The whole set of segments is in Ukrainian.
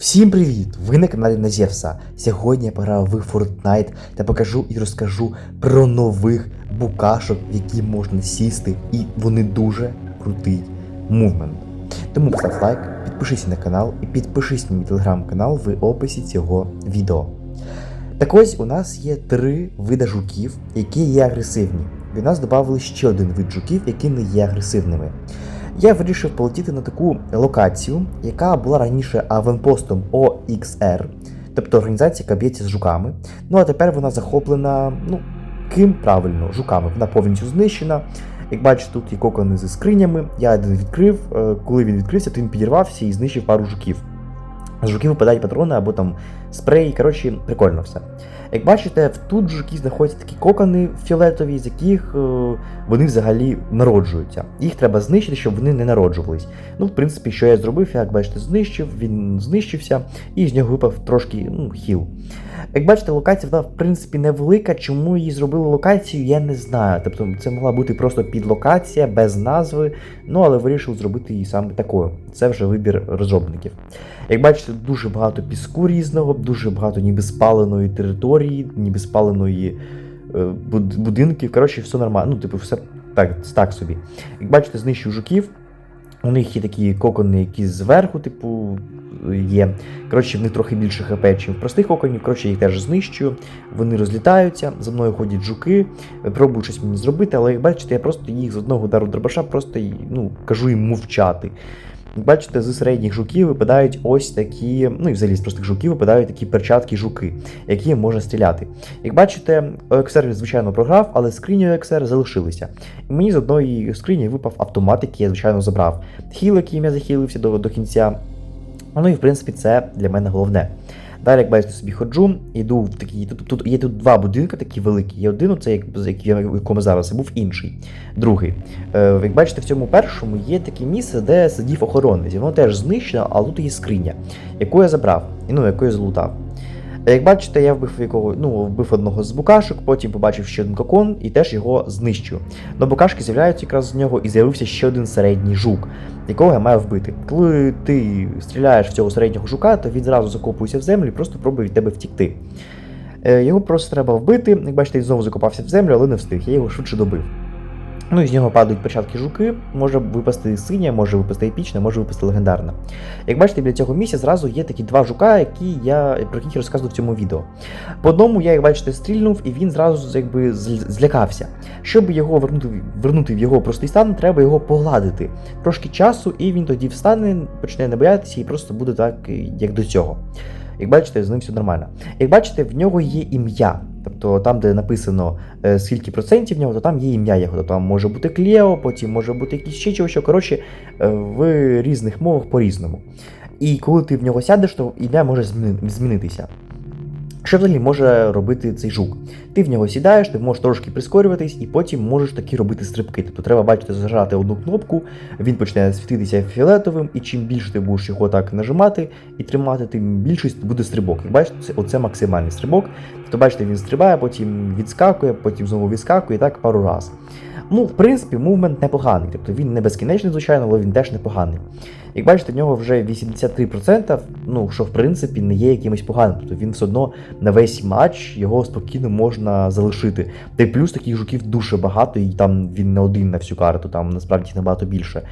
Всім привіт! Ви на каналі Назєвса. Сьогодні я пограв в Fortnite та покажу і розкажу про нових букашок, в які можна сісти, і вони дуже крутий мувмент. Тому постав лайк, підпишись на канал і підпишись на мій телеграм-канал в описі цього відео. Так ось у нас є три види жуків, які є агресивні. У нас додали ще один вид жуків, які не є агресивними. Я вирішив полетіти на таку локацію, яка була раніше аванпостом OXR, тобто організація, яка б'ється з жуками. Ну а тепер вона захоплена, ну, ким правильно, жуками. Вона повністю знищена. Як бачите, тут є кокони зі скринями. Я один відкрив. е, Коли він відкрився, то він підірвався і знищив пару жуків. З жуків випадають патрони або там спреї. Коротше, прикольно все. Як бачите, тут жуки знаходяться такі кокони фіолетові, з яких е, вони взагалі народжуються. Їх треба знищити, щоб вони не народжувались. Ну, в принципі, що я зробив, як бачите, знищив, він знищився, і з нього випав трошки ну, хіл. Як бачите, локація вона, в принципі, невелика. Чому її зробили локацію, я не знаю. Тобто це могла бути просто підлокація без назви, ну але вирішив зробити її саме такою. Це вже вибір розробників. Як бачите, дуже багато піску різного, дуже багато ніби спаленої території, ніби спаленої е, будинків. Коротше, все нормально. Ну, типу, все так, так собі. Як бачите, знищив жуків. У них є такі кокони, які зверху, типу, є. Коротше, в них трохи більше хп, ніж в простих коконів. Коротше, їх теж знищую. Вони розлітаються, за мною ходять жуки, пробують щось мені зробити, але як бачите, я просто їх з одного удару дробаша просто ну, кажу їм мовчати. Бачите, з середніх жуків випадають ось такі, ну і взагалі з простих жуків випадають такі перчатки жуки, які можна стріляти. Як бачите, OXR, звичайно, програв, але скрині OXR залишилися. І мені з одної скрині випав автомат, який я, звичайно, забрав. Хіл, яким я захилився до, до кінця. Ну і в принципі це для мене головне. Далі, як бачите, собі ходжу, іду в такі. Тут, тут є тут два будинки такі великі. Є один, це як, в якому зараз, був інший. Другий. Е, як бачите, в цьому першому є таке місце, де сидів охоронець. Воно теж знищено, але тут є скриня, яку я забрав, і ну, яку я залутав. Як бачите, я вбив якого, ну, вбив одного з букашок, потім побачив ще один кокон і теж його знищу. Но букашки з'являються якраз з нього і з'явився ще один середній жук, якого я маю вбити. Коли ти стріляєш в цього середнього жука, то він зразу закопується в землю і просто пробує від тебе втікти. Е, Його просто треба вбити. Як бачите, він знову закопався в землю, але не встиг. Я його швидше добив. Ну і з нього падають перчатки жуки, може випасти синя, може випасти епічна, може випасти легендарна. Як бачите, біля цього місця зразу є такі два жука, які я про яких розказував в цьому відео. По одному я, як бачите, стрільнув, і він зразу якби злякався. Щоб його вернути, вернути в його простий стан, треба його погладити. Трошки часу, і він тоді встане, почне не боятися і просто буде так, як до цього. Як бачите, з ним все нормально. Як бачите, в нього є ім'я. Тобто там, де написано е, скільки процентів в нього, то там є ім'я його. Тобто там може бути Клео, потім може бути якийсь ще чого, що коротше, е, в різних мовах по-різному. І коли ти в нього сядеш, то ім'я може змінитися. Що взагалі може робити цей жук? Ти в нього сідаєш, ти можеш трошки прискорюватись, і потім можеш такі робити стрибки. Тобто треба бачити, зажати одну кнопку, він почне світитися фіолетовим, і чим більше ти будеш його так нажимати і тримати, тим більше буде стрибок. Як бачите, це оце максимальний стрибок. Тобто, бачите, він стрибає, потім відскакує, потім знову відскакує, і так пару раз. Ну, в принципі, мувмент непоганий. Тобто він не безкінечний, звичайно, але він теж непоганий. Як бачите, в нього вже 83%, ну що в принципі не є якимось поганим. Тобто він все одно на весь матч його спокійно можна залишити. Та й плюс таких жуків дуже багато, і там він не один на всю карту, там насправді набагато більше.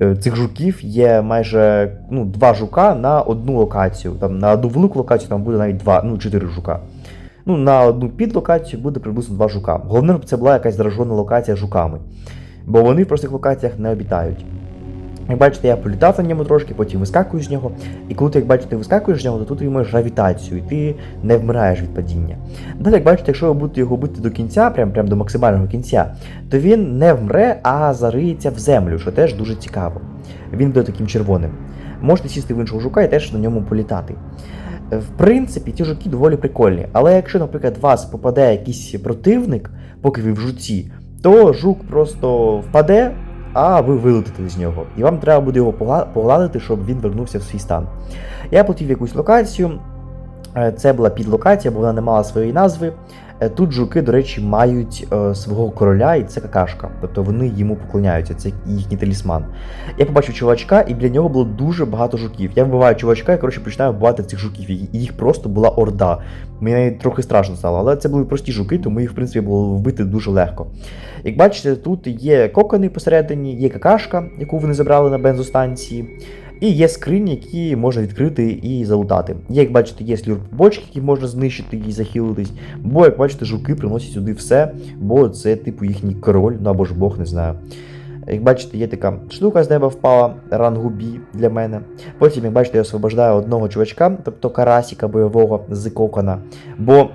Е, Цих жуків є майже ну, два жука на одну локацію. Там на одну велику локацію там буде навіть два, ну, чотири жука. Ну, на одну підлокацію буде приблизно два жука. Головне, щоб це була якась заражена локація жуками. Бо вони в простих локаціях не обітають. Як бачите, я політав на ньому трошки, потім вискакую з нього. І коли ти, як бачите, вискакуєш з нього, то тут ти гравітацію, і ти не вмираєш від падіння. Далі, як бачите, якщо ви будете його бити до кінця, прям, прям до максимального кінця, то він не вмре, а зариється в землю, що теж дуже цікаво. Він буде таким червоним. Можете сісти в іншого жука і теж на ньому політати. В принципі, ті жуки доволі прикольні, але якщо, наприклад, вас попаде якийсь противник, поки ви в жуці, то жук просто впаде, а ви вилетите з нього. І вам треба буде його погладити, щоб він вернувся в свій стан. Я платив якусь локацію. е, Це була підлокація, бо вона не мала своєї назви. Е, Тут жуки, до речі, мають е, свого короля, і це какашка. Тобто вони йому поклоняються, це їхній талісман. Я побачив чувачка, і для нього було дуже багато жуків. Я вбиваю чувачка і коротше починаю вбивати цих жуків. І їх просто була орда. Мені трохи страшно стало, але це були прості жуки, тому їх, в принципі, було вбити дуже легко. Як бачите, тут є кокони посередині, є какашка, яку вони забрали на бензостанції. І є скрині, які можна відкрити і залутати. Як бачите, є слюрп-бочки, які можна знищити і захилитись. Бо, як бачите, жуки приносять сюди все, бо це, типу, їхній король, ну або ж Бог, не знаю. Як бачите, є така штука з неба впала, рангу бі для мене. Потім, як бачите, я освобождаю одного чувачка, тобто карасіка бойового з кокона. Бо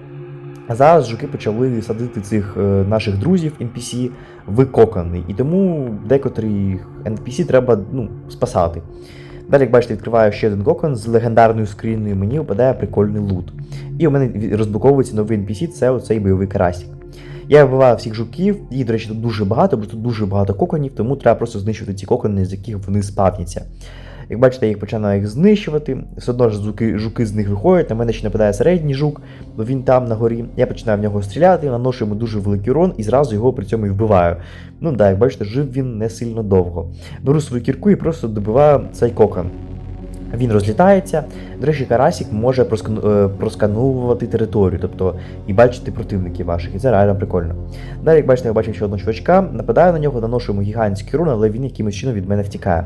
зараз жуки почали садити цих е, наших друзів NPC в кокони. І тому декотрі NPC треба ну, спасати. Далі, як бачите, відкриваю ще один кокон з легендарною скріною, мені випадає прикольний лут. І у мене розблоковується новий NPC, це оцей бойовий карасік. Я вбиваю всіх жуків, їх, до речі, тут дуже багато, бо тут дуже багато коконів, тому треба просто знищувати ці кокони, з яких вони спавняться. Як бачите, я їх починаю їх знищувати, все одно ж жуки, жуки з них виходять, на мене ще нападає середній жук, бо він там на горі. Я починаю в нього стріляти, наношу йому дуже великий урон і зразу його при цьому і вбиваю. Ну так, як бачите, жив він не сильно довго. Беру свою кірку і просто добиваю цей кокон. Він розлітається. До речі, карасік може е, просканувати територію, тобто і бачити противників ваших, і це реально прикольно. Далі, як бачите, я бачив ще одного чувачка, нападаю на нього, наношу йому гігантський урон, але він якимось чином від мене втікає.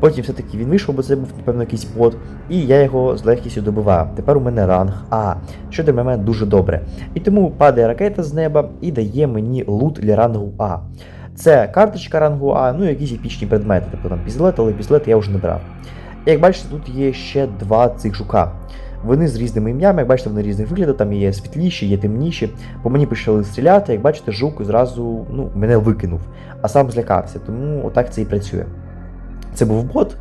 Потім все-таки він вийшов, бо це був, напевно, якийсь бот, і я його з легкістю добиваю. Тепер у мене ранг А, що для мене дуже добре. І тому падає ракета з неба і дає мені лут для рангу А. Це карточка рангу А, ну і якісь епічні предмети, тобто там пістолет, але пістолет я вже не брав. Як бачите, тут є ще два цих жука. Вони з різними ім'ями, як бачите, вони різних вигляду, там є світліші, є темніші. По мені почали стріляти, як бачите, жук зразу ну, мене викинув, а сам злякався, тому отак це і працює. Це був бот,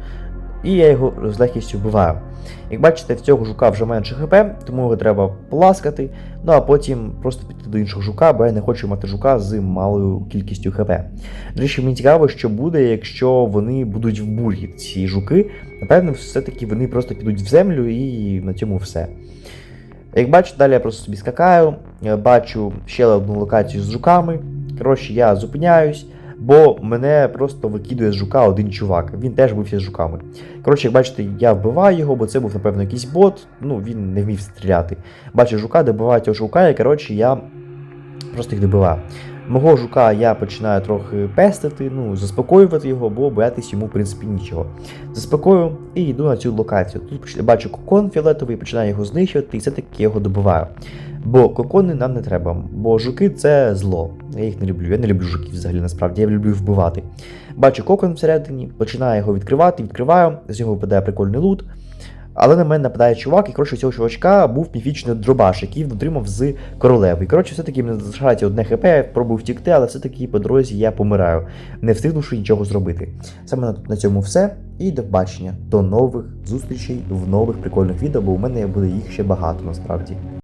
і я його з легкістю вбиваю. Як бачите, в цього жука вже менше хп, тому його треба поласкати, ну а потім просто піти до іншого жука, бо я не хочу мати жука з малою кількістю хп. До речі, мені цікаво, що буде, якщо вони будуть в бурі, ці жуки. Напевно, все-таки вони просто підуть в землю і на цьому все. Як бачите, далі я просто собі скакаю, бачу ще одну локацію з жуками. Коротше, я зупиняюсь, бо мене просто викидує з жука один чувак. Він теж бився з жуками. Коротше, як бачите, я вбиваю його, бо це був, напевно, якийсь бот. Ну, він не вмів стріляти. Бачу жука, добиваю цього жука, і коротше, я просто їх добиваю. Мого жука я починаю трохи пестити, ну, заспокоювати його, бо боятись йому, в принципі, нічого. Заспокою і йду на цю локацію. Тут бачу кокон фіолетовий, починаю його знищувати, і все-таки його добиваю. Бо кокони нам не треба, бо жуки це зло. Я їх не люблю. Я не люблю жуків взагалі насправді, я люблю вбивати. Бачу кокон всередині, починаю його відкривати, відкриваю, з нього випадає прикольний лут. Але на мене нападає чувак, і коротше, цього чувачка був міфічний дробаш, який він отримав з королеви. І коротше, все-таки мені залишається одне хп, я пробую втікти, але все-таки по дорозі я помираю, не встигнувши нічого зробити. Саме на, цьому все. І до побачення, до нових зустрічей в нових прикольних відео, бо у мене буде їх ще багато насправді.